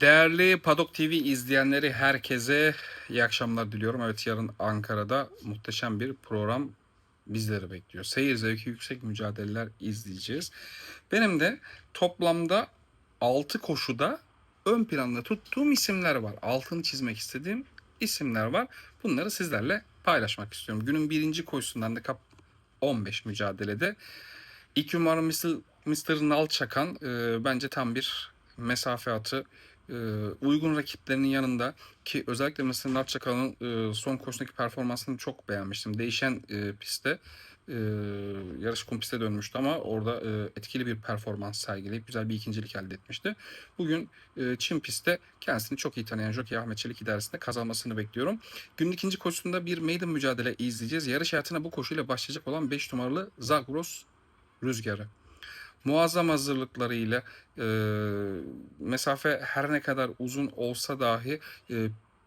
Değerli Padok TV izleyenleri herkese iyi akşamlar diliyorum. Evet yarın Ankara'da muhteşem bir program bizleri bekliyor. Seyir zevki yüksek mücadeleler izleyeceğiz. Benim de toplamda 6 koşuda ön planda tuttuğum isimler var. Altını çizmek istediğim isimler var. Bunları sizlerle paylaşmak istiyorum. Günün birinci koşusundan da kap 15 mücadelede İlk numara Mr. Nalçakan e, bence tam bir mesafe atı. E, uygun rakiplerinin yanında ki özellikle Mr. Nalçakan'ın e, son koşudaki performansını çok beğenmiştim. Değişen e, pistte e, yarış kum piste dönmüştü ama orada etkili bir performans sergileyip güzel bir ikincilik elde etmişti. Bugün Çin pistte kendisini çok iyi tanıyan Jockey Ahmet Çelik idaresinde kazanmasını bekliyorum. Günün ikinci koşusunda bir maiden mücadele izleyeceğiz. Yarış hayatına bu koşuyla başlayacak olan 5 numaralı Zagros rüzgarı. Muazzam hazırlıklarıyla e, mesafe her ne kadar uzun olsa dahi e,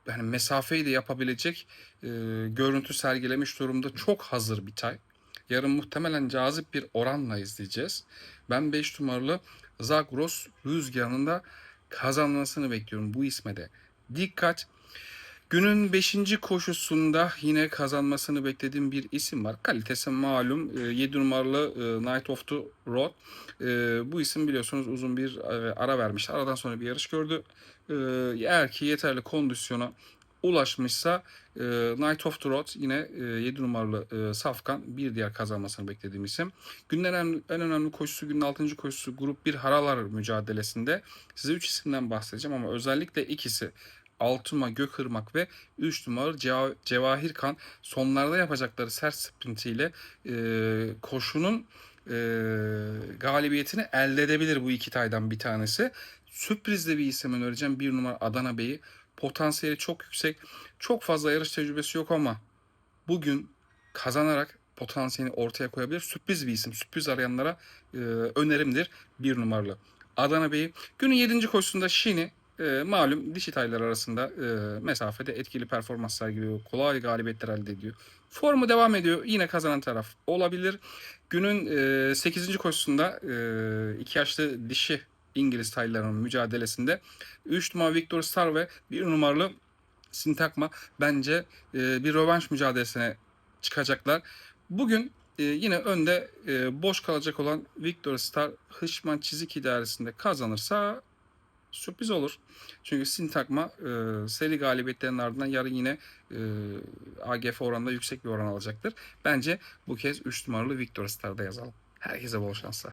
yani mesafeyi de yapabilecek e, görüntü sergilemiş durumda çok hazır bir tay. Yarın muhtemelen cazip bir oranla izleyeceğiz. Ben 5 numaralı Zagros rüzgarının da kazanmasını bekliyorum bu isme de. Dikkat! Günün 5. koşusunda yine kazanmasını beklediğim bir isim var. Kalitesi malum 7 numaralı e, Night of the Road. E, Bu isim biliyorsunuz uzun bir e, ara vermişti. Aradan sonra bir yarış gördü. E, Eğer ki yeterli kondisyona ulaşmışsa e, Night of the Road yine 7 numaralı e, Safkan bir diğer kazanmasını beklediğim isim. Günün en önemli, en önemli koşusu günün 6. koşusu Grup 1 Haralar mücadelesinde. Size 3 isimden bahsedeceğim ama özellikle ikisi Altuma, Gökırmak ve 3 numaralı Ceva- Cevahir Kan sonlarda yapacakları sert sprintiyle e, koşunun e, galibiyetini elde edebilir bu iki taydan bir tanesi. Sürprizde bir isim önereceğim. Bir numara Adana Bey'i. Potansiyeli çok yüksek. Çok fazla yarış tecrübesi yok ama bugün kazanarak potansiyelini ortaya koyabilir. Sürpriz bir isim. Sürpriz arayanlara e, önerimdir. Bir numaralı. Adana Bey'i. Günün 7. koşusunda Şini e, malum diş itaylar arasında e, mesafede etkili performans sergiliyor. Kolay galibiyetler elde ediyor. Formu devam ediyor. Yine kazanan taraf olabilir. Günün e, 8. koşusunda e, iki yaşlı dişi İngiliz taylarının mücadelesinde 3 numaralı Victor Star ve 1 numaralı Sintakma bence e, bir rövanş mücadelesine çıkacaklar. Bugün e, yine önde e, boş kalacak olan Victor Star Hışman çizik idaresinde kazanırsa sürpriz olur. Çünkü Sintakma e, seri galibiyetlerinin ardından yarın yine e, AGF oranında yüksek bir oran alacaktır. Bence bu kez 3 numaralı Victor Star'da yazalım. Herkese bol şanslar.